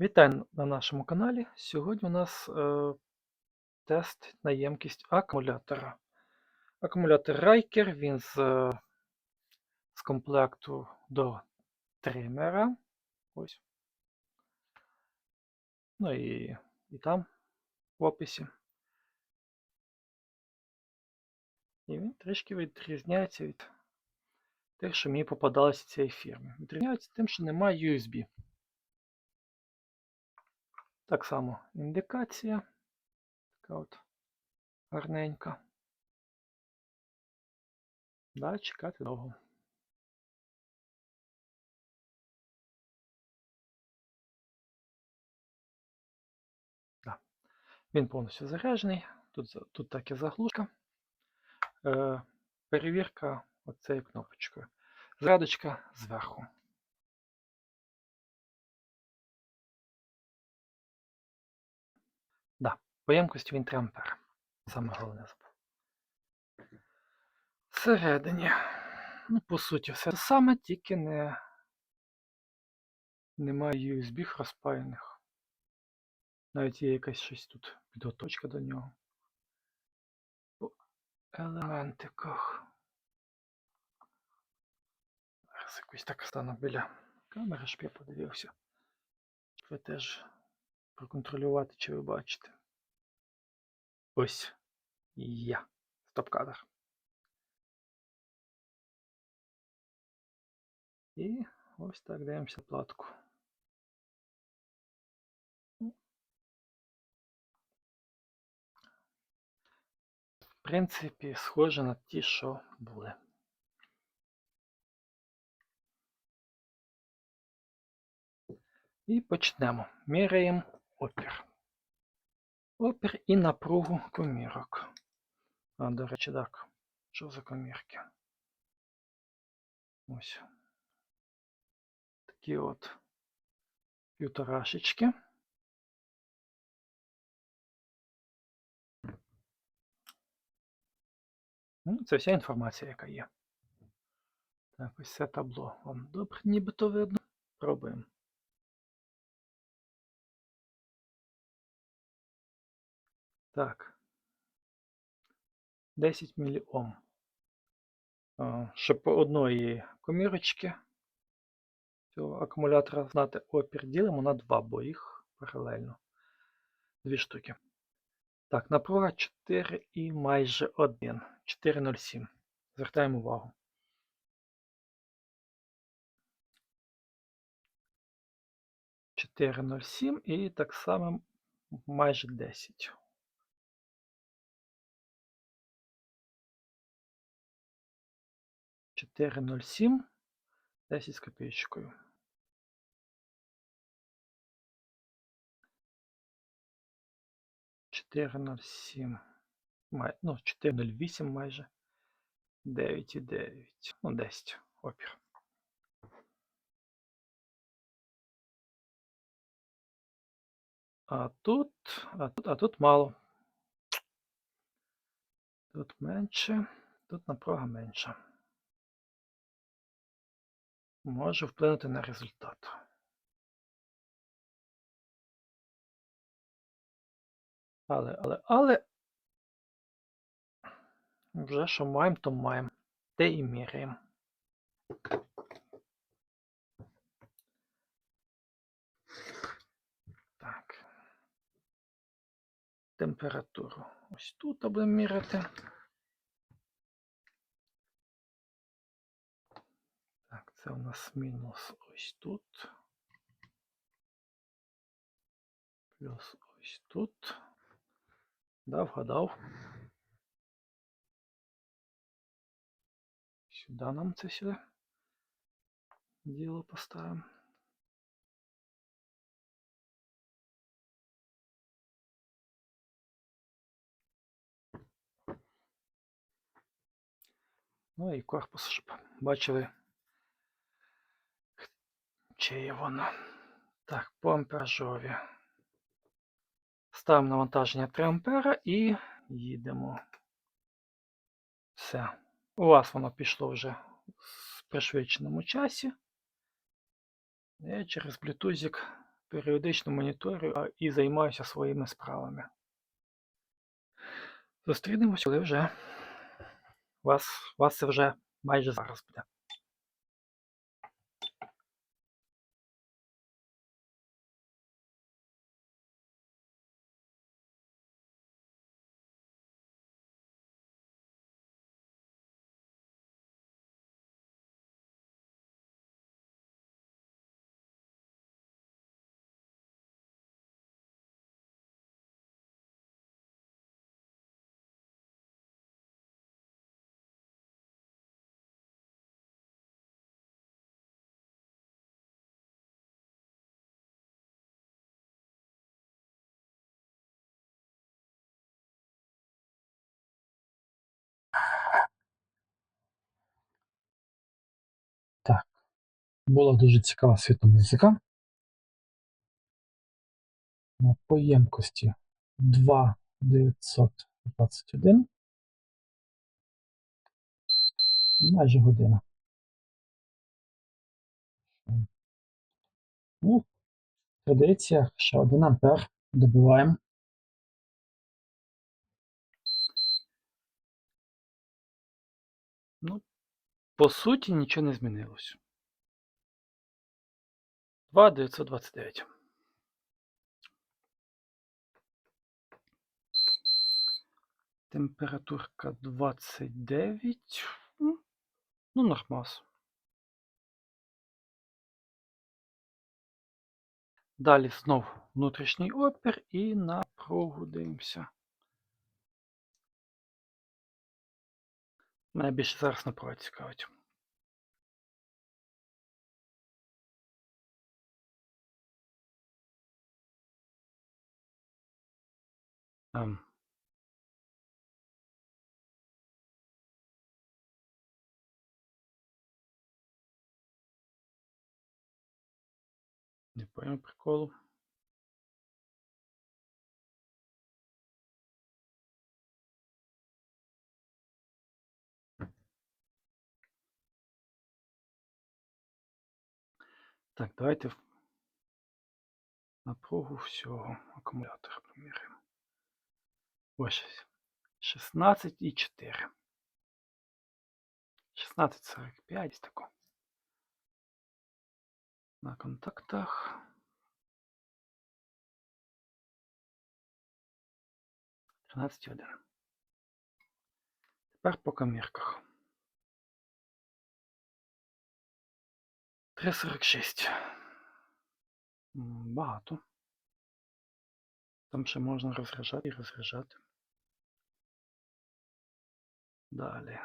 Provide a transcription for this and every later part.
Вітаю на нашому каналі. Сьогодні у нас е, тест на ємкість акумулятора. Акумулятор Riker, він з, е, з комплекту до тримера. Ось. Ну і, і там в описі. І він трішки відрізняється від тих, що мені попадалося в цій фірмі. Відрізняється тим, що немає USB. Так само індикація. Така от гарненька. Да, чекати довго. Да. Він повністю заряджений. Тут, тут так і заглушка. Е, перевірка оцею кнопочкою. Зарядочка зверху. По ємкості він 3 ампер. Саме головне забув. Всередині. Ну, по суті, все те саме, тільки не немає USB розпаяних. Навіть є якась щось тут підготовка до нього. По елементиках. Зараз якось так стану біля камери, щоб я подивився. Ви теж проконтролювати, чи ви бачите. Ось я. Стоп-кадр. І ось так дивимося платку. В принципі, схоже на ті, що були. І почнемо. Міряємо опір. Опір і напругу комірок. А, до речі, так. Що за комірки? Ось. Такі от півторашечки. Ну, Це вся інформація, яка є. Так, ось це табло. Вам добре нібито видно. Пробуємо. Так. 10 мільом. Щоб одної комірочки цього акумулятора знати опір, ділимо на 2, бо їх паралельно. Дві штуки. Так, напруга 4 і майже 1. 4,07. Звертаємо увагу. Чотири і так само майже 10. Чотири ноль сім, 10 з копійочкою. Чотири ноль сім. Ну, 4,08 майже. 9,9. Ну, 10 опір. А тут, а тут, а тут мало. Тут менше, тут напруга менша. Може вплинути на результат. Але, але, але. Вже що маємо, то маємо. Те і міряємо. Так. Температуру. Ось тут будемо міряти. Це у нас мінус ось тут. Плюс ось тут. Да, вгадав. Сюди нам це сюди. Діло поставимо. Ну і корпус, щоб бачили, чиє воно. Так, по амперажові. Ставимо навантаження 3 ампера і їдемо. Все. У вас воно пішло вже в пришвидшеному часі. Я через блютузик періодично моніторю і займаюся своїми справами. Зустрінемось, коли вже вас, вас це вже майже зараз буде. Була дуже цікава світомузика. По ємкості 2,921. Майже година. Ну, традиція, ще 1 ампер добиваємо. Ну, по суті, нічого не змінилось. 2,929. Температурка 29. Ну, нормас. Далі знов внутрішній опір і напругу дивимося. Мене більше зараз напруга цікавить. Ем. Не понял приколу. Так, давайте напругу всього акумулятора поміряємо. Ось 16,4. 16,45 десь тако. На контактах. Тринадцять один. Тепер по комірках. 3,46. М, Багато. Там ще можна розряджати і розряджати. Далі.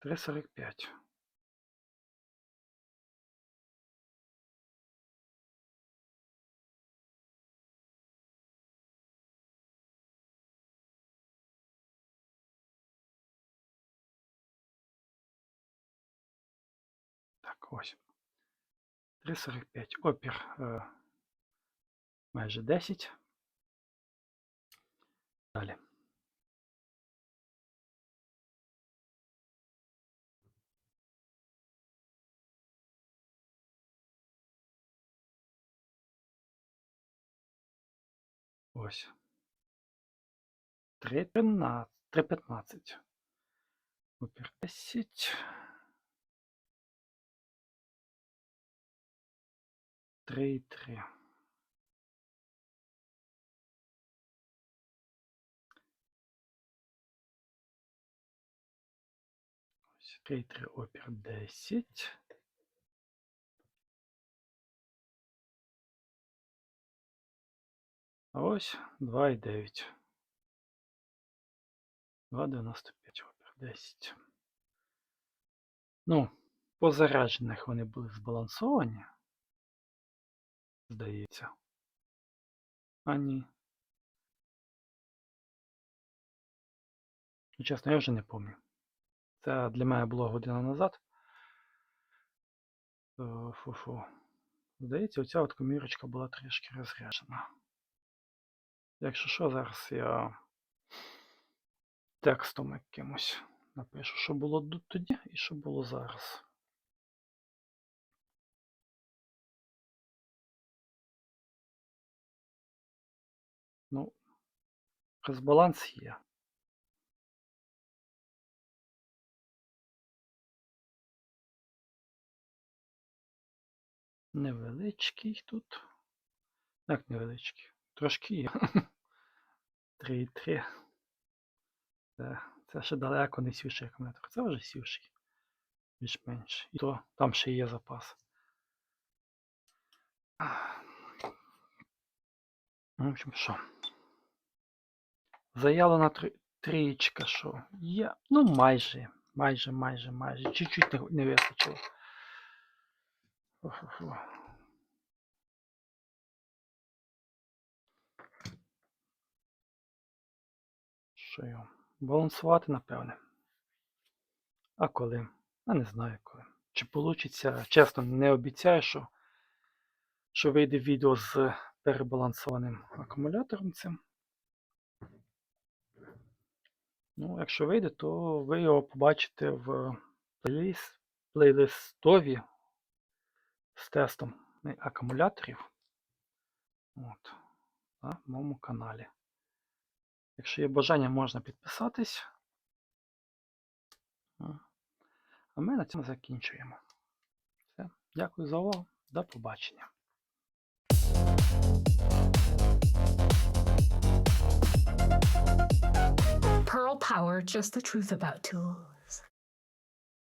3,45. Так, ось. 3,45. Опір майже 10. Далі. Ось. 3,13. 3,15. Опір 10. 3,3. Ось 3,3 опір 10. А ось 2,9. 2,95 опір 10. Ну, по заряджених вони були збалансовані. Здається. А ні. Ну, чесно, я вже не пам'ятаю. Це для мене було година назад. Е, Фу-фу. Здається, оця от комірочка була трішки розряджена. Якщо що, зараз я текстом якимось напишу, що було тоді і що було зараз. Ну, розбаланс є. Невеличкий тут. Як невеличкий. Трошки є. 3,3. Це, це ще далеко не сівший акумулятор. Це вже сівший. Більш-менш. І то там ще є запас. В общем, що? Заявлена трієчка, що є. Ну, майже, майже, майже, майже. Чуть-чуть не вистачило. Що? Балансувати, напевне. А коли? А не знаю коли. Чи вийде, чесно, не обіцяю, що, що вийде відео з перебалансованим акумулятором цим. Ну, якщо вийде, то ви його побачите в плейліст, плейлистові з тестом акумуляторів. От, на моєму каналі. Якщо є бажання, можна підписатись. А ми на цьому закінчуємо. Все. Дякую за увагу. До побачення. Pearl Power, just the truth about tools.